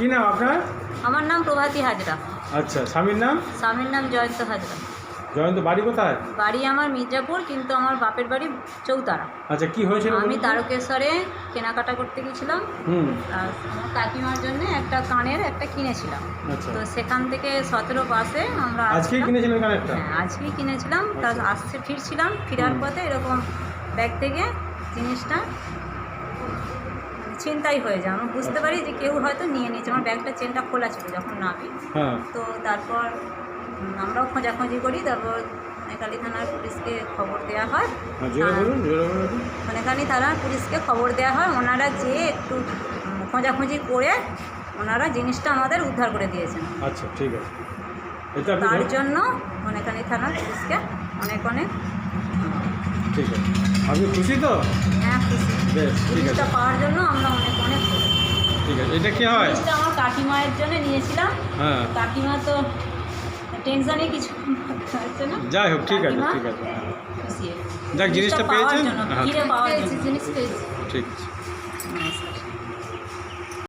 কি নাম আপনার? আমার নাম প্রভাতী হাজরা। আচ্ছা স্বামীর নাম? স্বামীর নাম জয়ন্ত হাজরা। জয়ন্ত বাড়ি কোথায়? বাড়ি আমার মির্জাপুর কিন্তু আমার বাপের বাড়ি চৌতারা। আচ্ছা কি হয়েছিল আমি তারকেশ্বরে কেনাকাটা করতে গেছিলাম। আর কাকিমার জন্য একটা কানের একটা কিনেছিলাম। আচ্ছা। তো সেখান থেকে সতেরো পাশে আমরা আজকে। কিনেছিলেন কানেরটা? হ্যাঁ আজকেই কিনেছিলাম। তার আসছে ফিরছিলাম। ফেরার। পথে এরকম ব্যাগ থেকে জিনিসটা ছিনতাই হয়ে যায়। আমরা বুঝতে পারি যে কেউ হয়তো নিয়ে নিয়েছে। আমার ব্যাগটা চেনটা খোলা ছিল যখন নামি। হ্যাঁ। তো তারপর আমরাও খোঁজাখুঁজি করি। তারপর সোনেকালী থানার পুলিশকে খবর দেওয়া হয়। হ্যাঁ, বলুন সোনেকালী থানার পুলিশকে খবর দেওয়া হয়। ওনারা যেয়ে একটু খোঁজাখুঁজি করে ওনারা জিনিসটা আমাদের উদ্ধার করে দিয়েছেন। আচ্ছা ঠিক আছে। তার জন্য সোনেকালী থানার পুলিশকে অনেক অনেক ঠিক আছে। আপনি খুশি তো? হ্যাঁ খুশি। আছে। জিনিসটা পাওয়ার জন্য আমরা অনেক অনেক ঠিক আছে এটা কি হয়? জিনিসটা আমার কাকিমায়ের জন্য নিয়েছিলাম। হ্যাঁ। কাকিমা তো টেনশনে কিছু হচ্ছে না? যাই হোক ঠিক আছে ঠিক আছে। যাক জিনিসটা পাওয়ার পেয়েছেন? জন্য, হ্যাঁ। জিনিস পেয়েছি। ঠিক আছে।